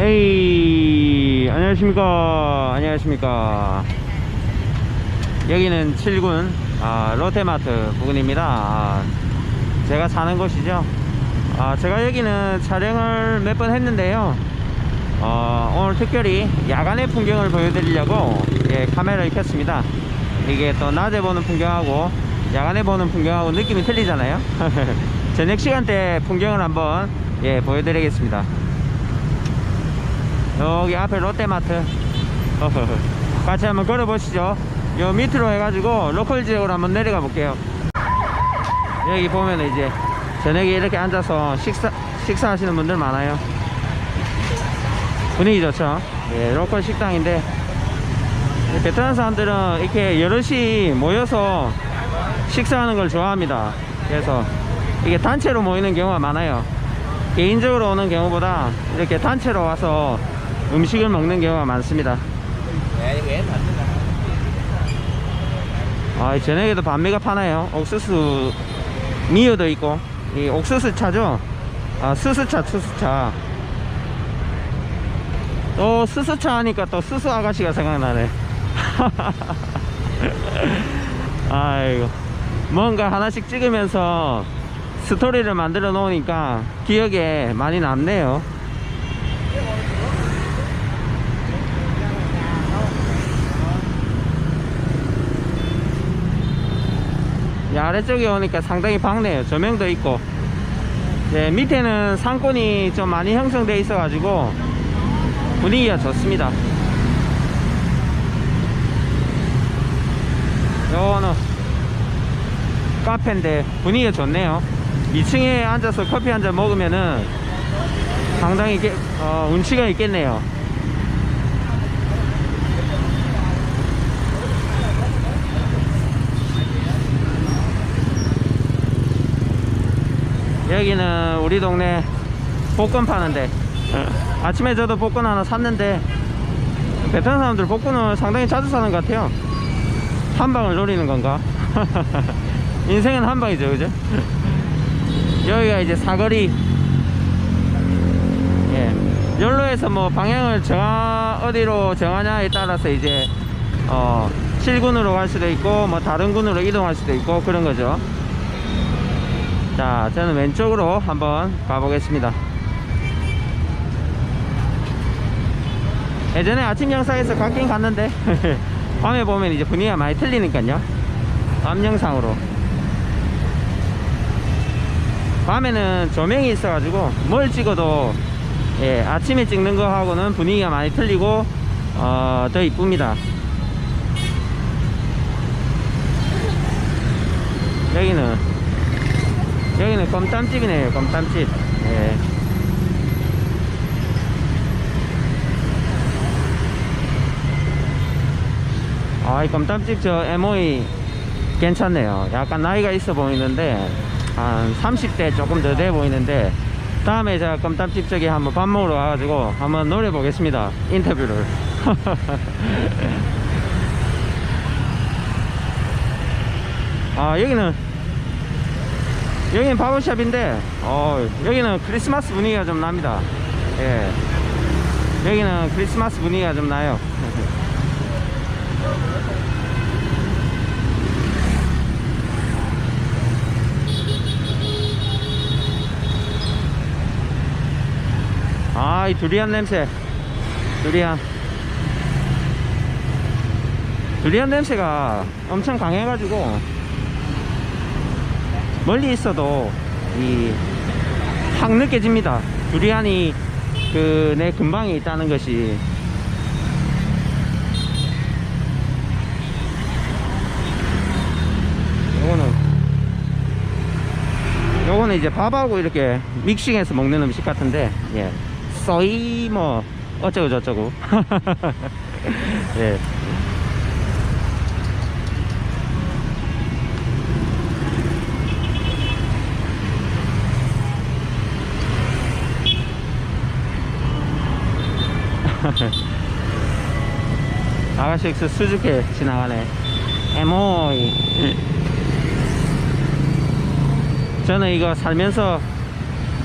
에이 안녕하십니까. 안녕하십니까. 여기는 7군 아, 롯데마트 부근입니다. 아, 제가 사는 곳이죠. 아, 제가 여기는 촬영을 몇 번 했는데요. 어, 오늘 특별히 야간의 풍경을 보여드리려고 예, 카메라를 켰습니다. 이게 또 낮에 보는 풍경하고 야간에 보는 풍경하고 느낌이 틀리잖아요. 저녁 시간대 풍경을 한번 예, 보여드리겠습니다 여기 앞에 롯데마트. 같이 한번 걸어보시죠. 요 밑으로 해가지고 로컬 지역으로 한번 내려가 볼게요. 여기 보면 이제 저녁에 이렇게 앉아서 식사 식사하시는 분들 많아요. 분위기 좋죠? 예, 로컬 식당인데 베트남 사람들은 이렇게 여럿이 모여서 식사하는 걸 좋아합니다. 그래서 이게 단체로 모이는 경우가 많아요. 개인적으로 오는 경우보다 이렇게 단체로 와서 음식을 먹는 경우가 많습니다 아, 이 저녁에도 반미가 파나요? 옥수수 미어도 있고 이 옥수수 차죠? 아, 수수차, 수수차. 또 수수차 하니까 또 수수 아가씨가 생각나네. 아이고, 뭔가 하나씩 찍으면서 스토리를 만들어 놓으니까 기억에 많이 남네요. 이 아래쪽에 오니까 상당히 밝네요. 조명도 있고. 네, 밑에는 상권이 좀 많이 형성돼 있어 가지고 분위기가 좋습니다. 요거는 카페인데 분위기가 좋네요. 2층에 앉아서 커피 한 잔 먹으면은 상당히 게- 어, 운치가 있겠네요 여기는 우리 동네 복권 파는데. 어, 아침에 저도 복권 하나 샀는데 베트남 사람들 복권을 상당히 자주 사는 것 같아요. 한 방을 노리는 건가? 인생은 한 방이죠 그죠? 여기가 이제 사거리. 예. 연로에서 뭐 방향을 정하 어디로 정하냐에 따라서 이제 어 7군으로 갈 수도 있고 뭐 다른 군으로 이동할 수도 있고 그런 거죠 자, 저는 왼쪽으로 한번 가보겠습니다. 예전에 아침 영상에서 갔긴 갔는데, 밤에 보면 이제 분위기가 많이 틀리니까요. 밤 영상으로. 밤에는 조명이 있어가지고, 뭘 찍어도, 예, 아침에 찍는 거하고는 분위기가 많이 틀리고, 어, 더 이쁩니다. 여기는 여기는 껌땀집이네요 껌땀집. 예. 아이 껌땀집 저 MOE 괜찮네요. 약간 나이가 있어 보이는데 한 30대 조금 더 돼 보이는데 다음에 제가 껌땀집 쪽에 한번 밥 먹으러 와가지고 한번 노려 보겠습니다 인터뷰를. 아 여기는 여기는 바버샵인데 어, 여기는 크리스마스 분위기가 좀 납니다. 예. 여기는 크리스마스 분위기가 좀 나요. 아이 두리안 냄새. 두리안. 두리안 냄새가 엄청 강해가지고 멀리 있어도 이 확 느껴집니다. 두리안이 그 내 근방에 있다는 것이. 요거는 요거는 이제 밥하고 이렇게 믹싱해서 먹는 음식 같은데 예. 쏘이 뭐 어쩌고 저쩌고. 예 아가씨 엑스 수줍게 지나가네. 에모이. 저는 이거 살면서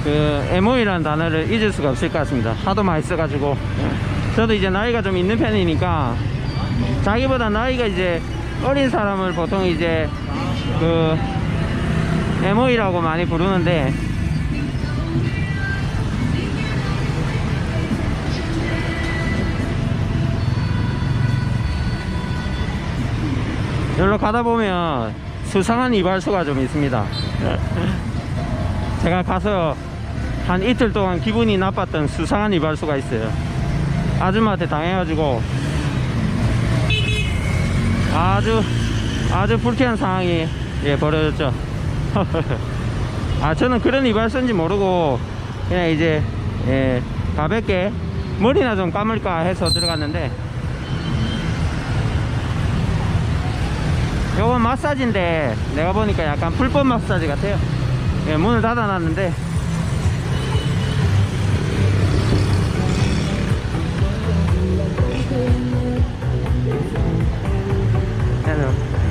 그 MO이라는 단어를 잊을 수가 없을 것 같습니다. 하도 많이 써가지고. 저도 이제 나이가 좀 있는 편이니까 자기보다 나이가 이제 어린 사람을 보통 이제 그 MO이라고 많이 부르는데 여기로 가다 보면 수상한 이발소가 좀 있습니다. 제가 가서 한 이틀 동안 기분이 나빴던 수상한 이발소가 있어요. 아줌마한테 당해가지고 아주 아주 불쾌한 상황이 예, 벌어졌죠. 아 저는 그런 이발소인지 모르고 그냥 이제 예, 가볍게 머리나 좀 감을까 해서 들어갔는데 요건 마사지인데 내가 보니까 약간 불법 마사지 같아요. 예, 문을 닫아놨는데.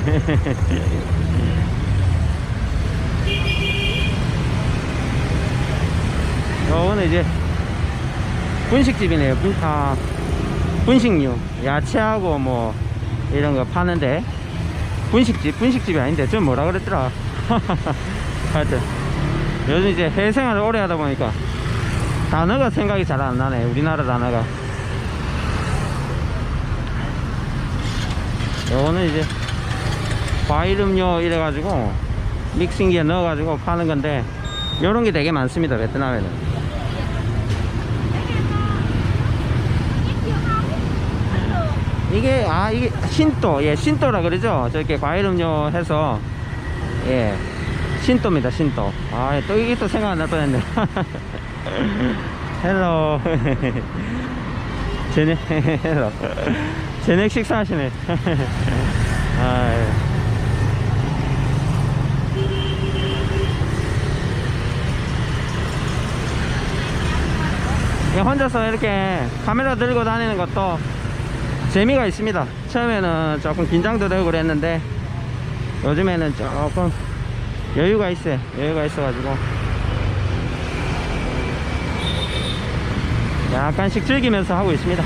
요거는 이제 분식집이네요. 분, 아, 분식류 야채하고 뭐 이런 거 파는데 분식집 분식집이 아닌데 저 뭐라 그랬더라? 하여튼 요즘 이제 해외 생활을 오래 하다 보니까 단어가 생각이 잘 안 나네 우리나라 단어가. 요거는 이제 과일 음료 이래 가지고 믹싱기에 넣어 가지고 파는 건데 요런 게 되게 많습니다 베트남에는 이게 아 이게 신또 예 신또라 그러죠? 저렇게 과일 음료 해서 예 신또입니다 신또. 아또 이게 또 생각 안 날 뻔했네. 헬로. 제네 헬로. 제네 식사하시네. 아 예, 혼자서 이렇게 카메라 들고 다니는 것도 재미가 있습니다. 처음에는 조금 긴장도 되고 그랬는데 요즘에는 조금 여유가 있어요. 여유가 있어 가지고 약간씩 즐기면서 하고 있습니다.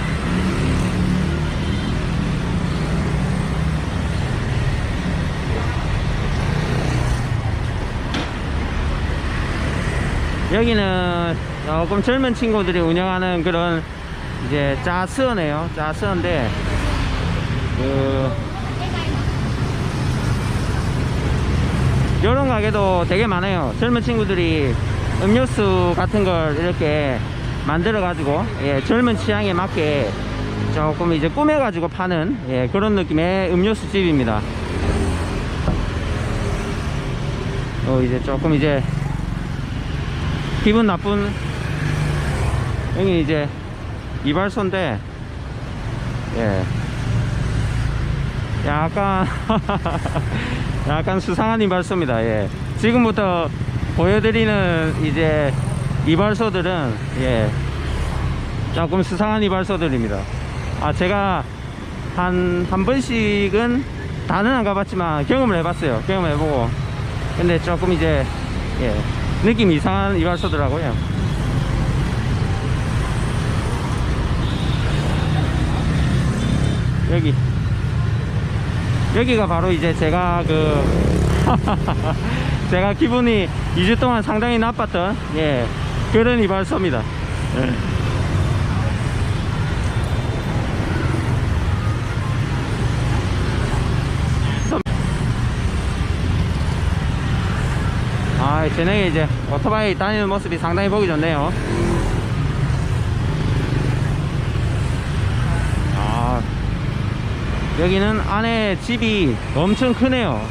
여기는 조금 젊은 친구들이 운영하는 그런 이제 짜스어네요. 짜스어인데 그 이런 가게도 되게 많아요. 젊은 친구들이 음료수 같은 걸 이렇게 만들어 가지고 예, 젊은 취향에 맞게 조금 이제 꾸며 가지고 파는 예, 그런 느낌의 음료수 집입니다. 어 이제 조금 이제 기분 나쁜 여기 이제 이발소인데 예. 약간 약간 수상한 이발소입니다 예. 지금부터 보여드리는 이제 이발소들은 예. 조금 수상한 이발소들입니다. 아 제가 한 한 번씩은 다는 안 가봤지만 경험을 해봤어요. 경험을 해보고. 근데 조금 이제 예. 느낌 이상한 이발소더라고요 여기 여기가 바로 이제 제가 그 제가 기분이 2주 동안 상당히 나빴던 예 그런 이발소입니다 예. 아, 쟤네가 이제 오토바이 다니는 모습이 상당히 보기 좋네요. 여기는 안에 집이 엄청 크네요.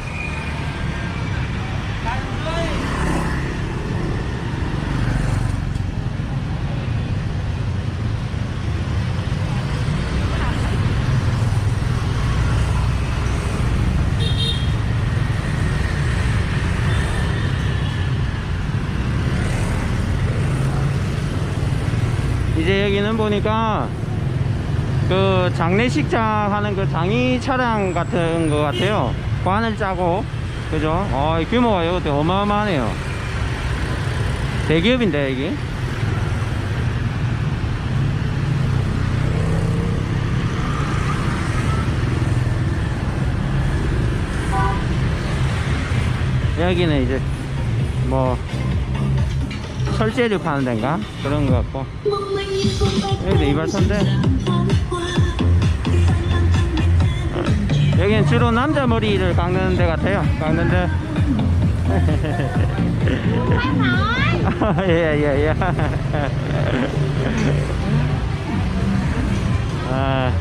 이제 여기는 보니까 그 장례식장 하는 그 장의 차량 같은 것 같아요. 관을 짜고 그죠? 어, 규모가 이것도 어마어마하네요. 대기업인데 여기 여기는 이제 뭐 철제류 파는 데인가 그런 것 같고 여기도 이발소인데 여기는 주로 남자 머리를 깎는 데 같아요. 깎는 데. 예예예. 아,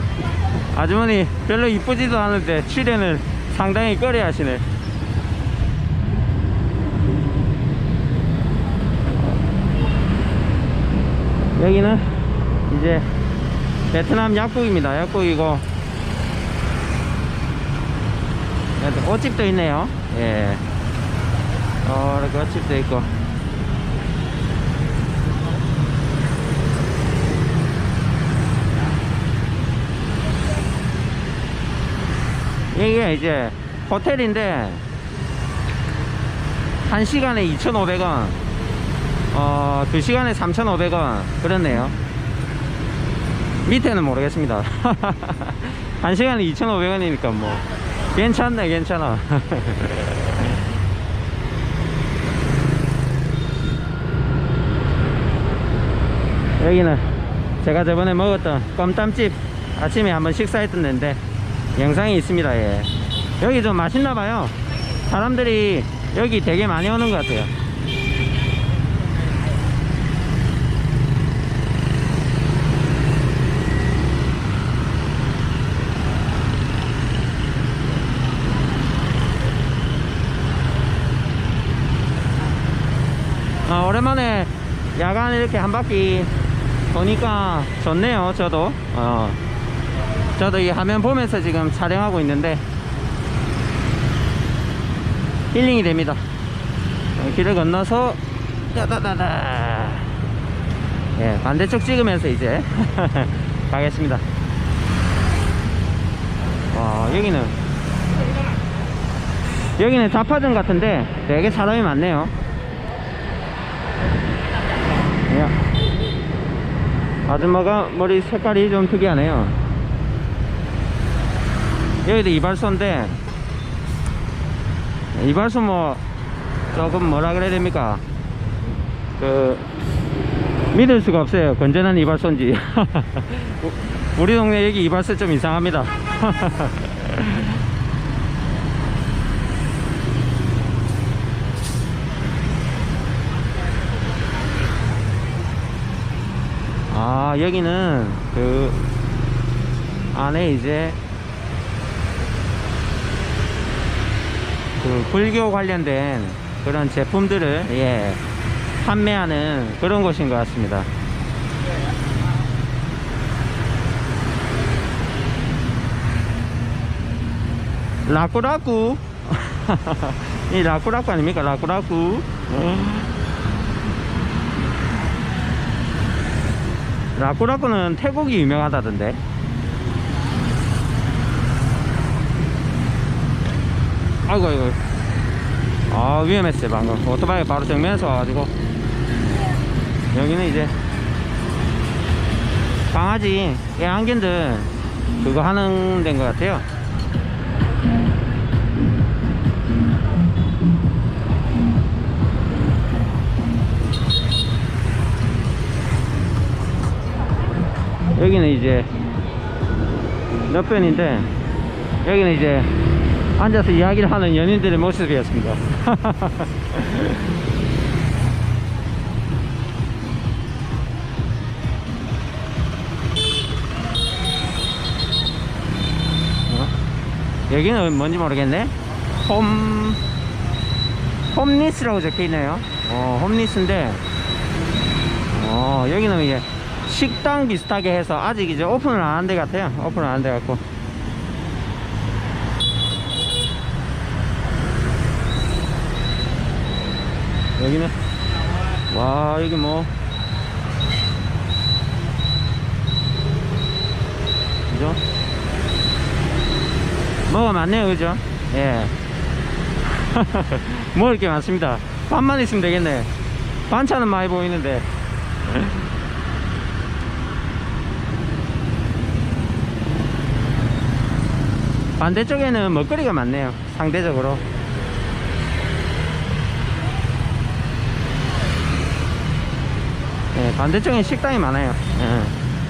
아주머니 별로 이쁘지도 않은데 출연을 상당히 꺼려 하시네. 여기는 이제 베트남 약국입니다. 약국이고 여기 옷집도 있네요. 예. 어, 이렇게 옷집도 있고. 이게 이제 호텔인데 한시간에 2,500원. 어, 2시간에 3,500원. 그렇네요. 밑에는 모르겠습니다. 1시간에 2,500원이니까 뭐 괜찮네 괜찮아. 여기는 제가 저번에 먹었던 껌땀집 아침에 한번 식사했던 데인데 영상이 있습니다 예. 여기 좀 맛있나봐요. 사람들이 여기 되게 많이 오는 것 같아요 오랜만에 야간 이렇게 한 바퀴 보니까 좋네요 저도. 어, 저도 이 화면 보면서 지금 촬영하고 있는데 힐링이 됩니다. 어, 길을 건너서 따다다다. 예, 반대쪽 찍으면서 이제 가겠습니다. 와 여기는 여기는 자파점 같은데 되게 사람이 많네요 야. 아줌마가 머리 색깔이 좀 특이하네요. 여기도 이발소인데, 이발소 뭐, 조금 뭐라 그래야 됩니까? 그, 믿을 수가 없어요. 건전한 이발소인지. 우리 동네 여기 이발소 좀 이상합니다. 아 여기는 그 안에 이제 그 불교 관련된 그런 제품들을 예 판매하는 그런 곳인 것 같습니다. 라꾸라꾸. 이 라꾸라꾸 아닙니까? 라꾸라꾸 라꾸라꾸는 태국이 유명하다던데. 아이고 아이고. 아 위험했어요 방금. 오토바이 바로 정면에서 와가지고. 여기는 이제 강아지 애완견들 그거 하는 데인 것 같아요 여기는 이제 몇 변인데 여기는 이제 앉아서 이야기를 하는 연인들의 모습이었습니다. 어? 여기는 뭔지 모르겠네. 홈 홈리스라고 적혀 있네요. 어, 홈리스인데 어, 여기는 이제 식당 비슷하게 해서 아직 이제 오픈을 안 한 데 같아요. 오픈을 안 한 데 같고. 여기는 와 여기 뭐 그죠? 뭐가 많네요 그죠? 예 먹을 게 많습니다 밥만 있으면 되겠네 반찬은 많이 보이는데 반대쪽에는 먹거리가 많네요 상대적으로. 네, 반대쪽에 식당이 많아요. 예,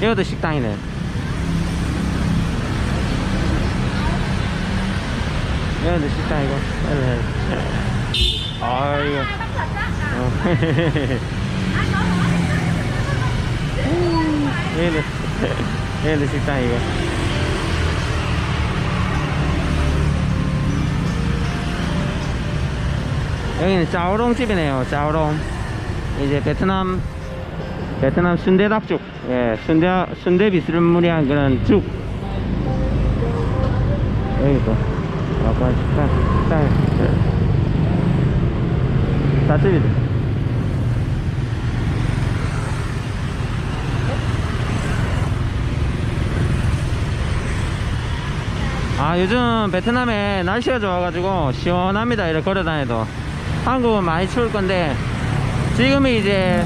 이것도 식당이네. 이것도 식당이고. 네. 아이고. 어. 얘도 얘도 식당이고 여기는 짜오롱 집이네요 짜오롱. 이제 베트남 베트남 순대 닭죽. 예 순대 순대 비스무리한 그런 죽. 여기도. 아까 식당 식당 닭집이죠 아 요즘 베트남에 날씨가 좋아가지고 시원합니다 이렇게 걸어다녀도 한국은 많이 추울 건데 지금이 이제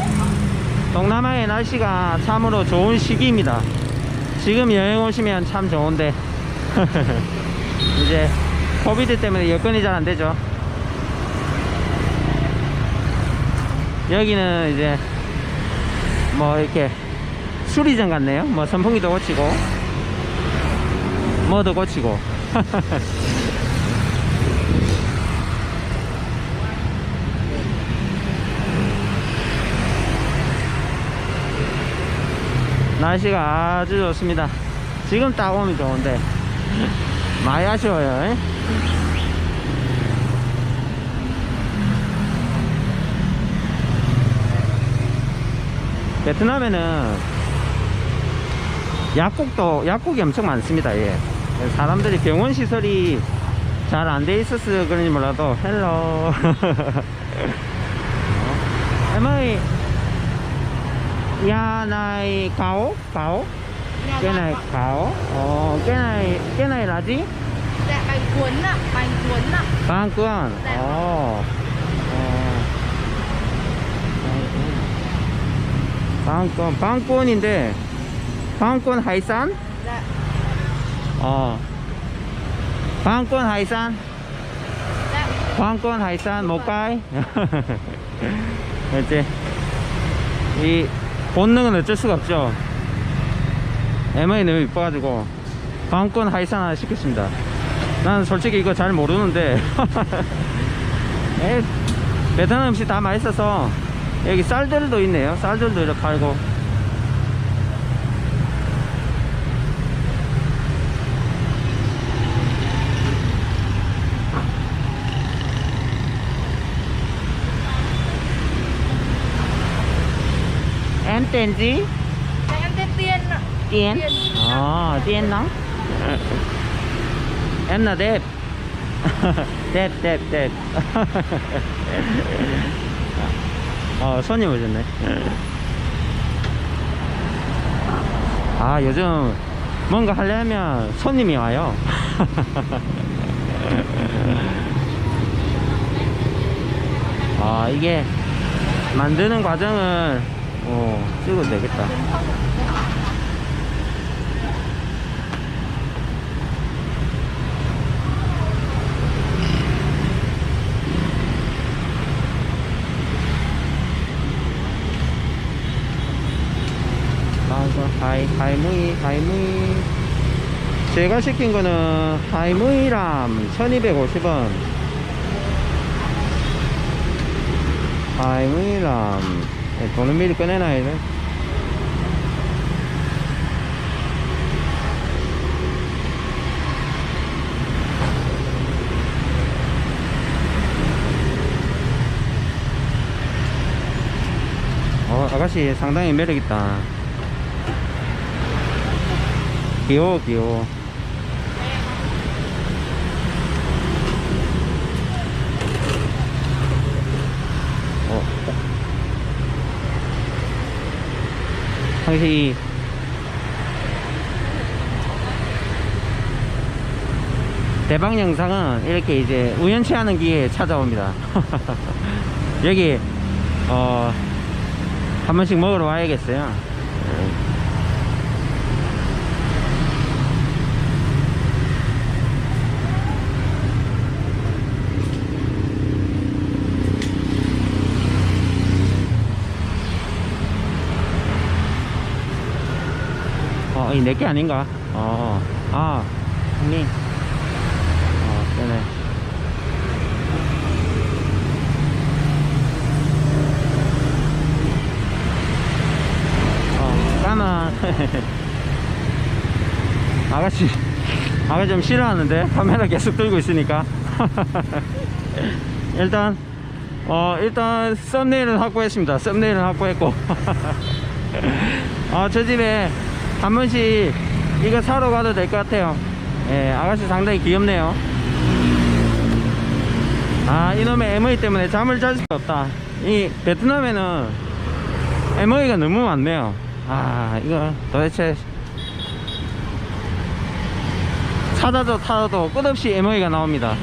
동남아의 날씨가 참으로 좋은 시기입니다. 지금 여행 오시면 참 좋은데. 이제 코비드 때문에 여건이 잘 안되죠. 여기는 이제 뭐 이렇게 수리장 같네요. 뭐 선풍기도 고치고 뭐도 고치고 날씨가 아주 좋습니다 지금 딱 오면 좋은데 많이 아쉬워요 에? 베트남에는 약국도 약국이 엄청 많습니다 예. 사람들이 병원 시설이 잘 안 돼 있어서 그런지 몰라도 헬로 에마이 nhà này cáu cáu cái này cáu ồ cái này cái này là gì Dạ bánh cuốn ạ, bánh cuốn ạ băng cuốn Dạ. ồ băng băng cuốn băng cuốn hải sản Dạ 어 방권 hải sản Dạ 방권 hải sản một cái 그렇지 이 본능은 어쩔 수가 없죠. MI 너무 이뻐가지고 방권 하이산 하나 시켰습니다. 난 솔직히 이거 잘 모르는데 에, 베트남 음식 다 맛있어서 여기 쌀들도 있네요. 쌀들도 이렇게 팔고 Dạ em Tiên ạ Tiên. À, Tiên nó Em là đẹp đẹp đẹp đẹp 어 손님 오셨네 아 요즘 뭔가 하려면 손님이 와요 아 이게 만드는 과정을 어, 찍어도 되겠다 하이, 하이무이, 하이무이. 제가 시킨 거는 하이무이람 1250원. 하이무이람. 네, 돈은 미리 꺼내놔야 돼. 어, 아가씨 상당히 매력있다. 귀여워, 귀여워. 당시 대박 영상은 이렇게 이제 우연치 않은 기회에 찾아옵니다. 여기 어, 한 번씩 먹으러 와야겠어요. 예. 어, 이 내게 아닌가? 어, 아, 형님. 어, 네네. 어, 까만. 아가씨, 아가씨 좀 싫어하는데? 카메라 계속 들고 있으니까. 일단, 어, 일단, 썸네일은 확보했습니다. 썸네일은 확보했고. 어, 저 집에 한 번씩 이거 사러 가도 될 것 같아요. 예, 아가씨 상당히 귀엽네요. 아, 이놈의 MOE 때문에 잠을 잘 수가 없다. 이 베트남에는 MOE가 너무 많네요. 아, 이거 도대체 찾아도 타도 끝없이 MOE가 나옵니다.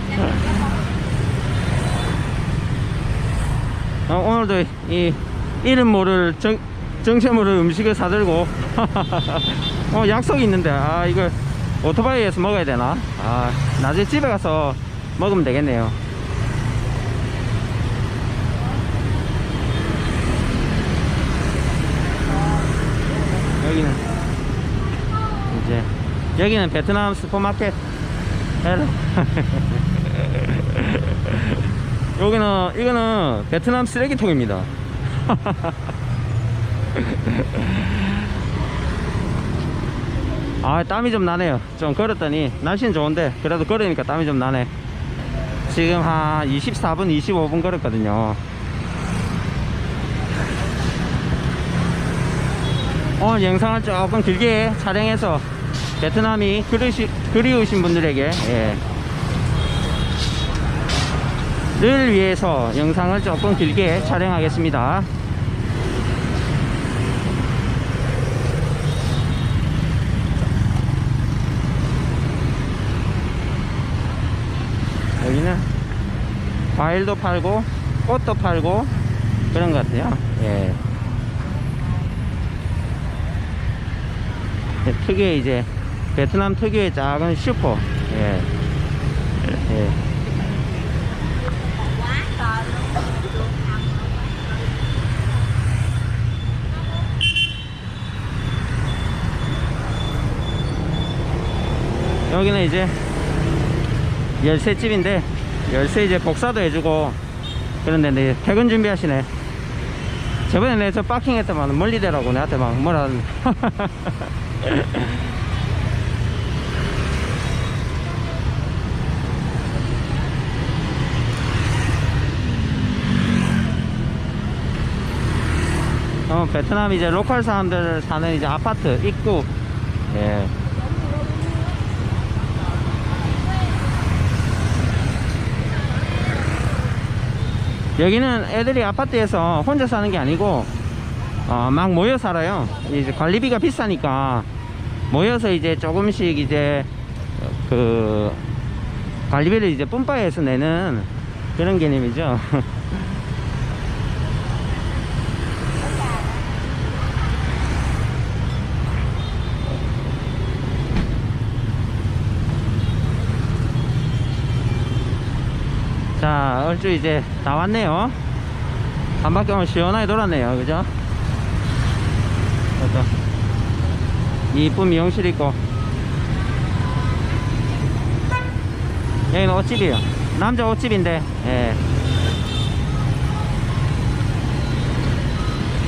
어, 오늘도 이 이름 모를 정, 정체 모를 음식을 사들고 어, 약속이 있는데 아 이걸 오토바이에서 먹어야 되나? 아 나중에 집에 가서 먹으면 되겠네요. 여기는 이제 여기는 베트남 슈퍼마켓. 여기는 이거는 베트남 쓰레기통입니다 아 땀이 좀 나네요. 좀 걸었더니 날씨는 좋은데 그래도 걸으니까 땀이 좀 나네. 지금 한 24분 25분 걸었거든요. 오늘 영상을 조금 길게 촬영해서 베트남이 그리시, 그리우신 분들에게 예. 를 위해서 영상을 조금 길게 촬영하겠습니다 여기는 과일도 팔고 꽃도 팔고 그런 것 같아요 예. 예, 특유의 이제 베트남 특유의 작은 슈퍼 예. 예. 여기는 이제 열쇠집인데 열쇠 이제 복사도 해주고 그런데 내 퇴근 준비하시네. 저번에 내 저 파킹했더만 멀리 대라고 내한테 막 뭐라 어 베트남 이제 로컬 사람들 사는 이제 아파트 입구. 예 여기는 애들이 아파트에서 혼자 사는 게 아니고 어, 막 모여 살아요. 이제 관리비가 비싸니까 모여서 이제 조금씩 이제 그 관리비를 이제 뿜빠에서 내는 그런 개념이죠. 자, 얼추 이제 다 왔네요. 한 바퀴 오늘 시원하게 돌았네요. 그죠? 이쁜 미용실 있고. 여기는 옷집이에요. 남자 옷집인데, 예.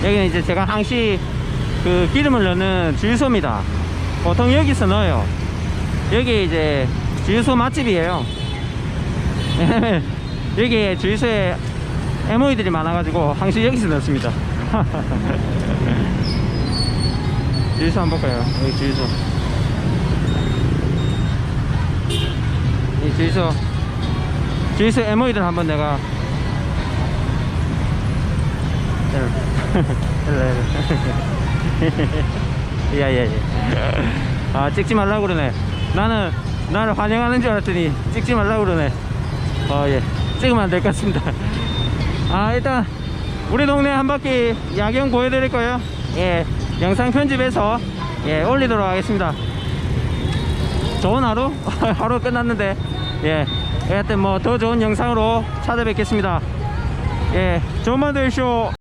여기는 이제 제가 항시 그 기름을 넣는 주유소입니다. 보통 여기서 넣어요. 여기 이제 주유소 맛집이에요. 여기 주유소에 MO이들이 많아가지고 항상 여기서 넣습니다. 주유소 한번 볼까요? 여기 주유소. 이 주유소. 주유소 MO이들 한번 내가. 야야야. 아 찍지 말라고 그러네. 나는 나를 환영하는 줄 알았더니 찍지 말라고 그러네. 어, 예. 찍으면 안 될 것 같습니다. 아, 일단, 우리 동네 한 바퀴 야경 보여드릴 거예요. 예, 영상 편집해서 예 올리도록 하겠습니다. 좋은 하루 하루 끝났는데 예 하여튼 뭐 더 좋은 영상으로 찾아뵙겠습니다. 예, 좋은 밤 되십시오.